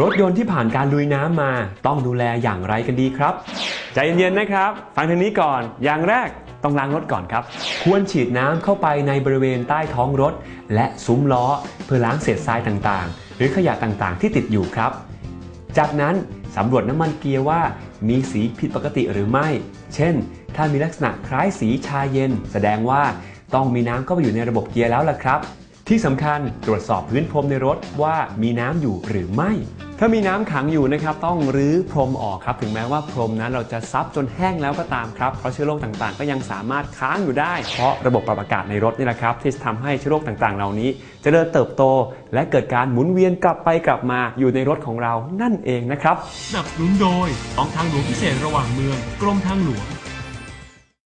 รถยนต์ที่ผ่านการลุยน้ำมา ต้องดูแลอย่างไรกันดีครับ ใจเย็นๆนะครับ ฟังทางนี้ก่อน อย่างแรกต้องล้างรถก่อนครับ ควรฉีดน้ำเข้าไปในบริเวณใต้ท้องรถ และซุ้มล้อ เพื่อล้างเศษทรายต่างๆ หรือขยะต่างๆ ที่ติดอยู่ครับ จากนั้นสำรวจน้ำมันเกียร์ว่ามีสีผิดปกติหรือไม่ เช่น ถ้ามีลักษณะคล้ายสีชาเย็น แสดงว่าต้องมีน้ำเข้าไปอยู่ในระบบเกียร์แล้วล่ะครับ ที่สำคัญตรวจสอบพื้นพรมในรถว่ามีน้ำอยู่หรือไม่ ถ้ามีน้ำขังอยู่นะครับต้องรื้อพรมออกครับ ถึงแม้ว่าพรมนั้นเราจะซับจนแห้งแล้วก็ตามครับ เพราะเชื้อโรคต่างๆ ก็ยังสามารถค้างอยู่ได้ เพราะระบบปรับอากาศในรถนี่แหละครับที่จะทำให้เชื้อโรคต่างๆ เหล่านี้จเจริญเติบโต และเกิดการหมุนเวียนกลับไปกลับมาอยู่ในรถของเรานั่นเองนะครับสนับสนุนโดยกองทางหลวงพิเศษระหว่างเมืองกรมทางหลวง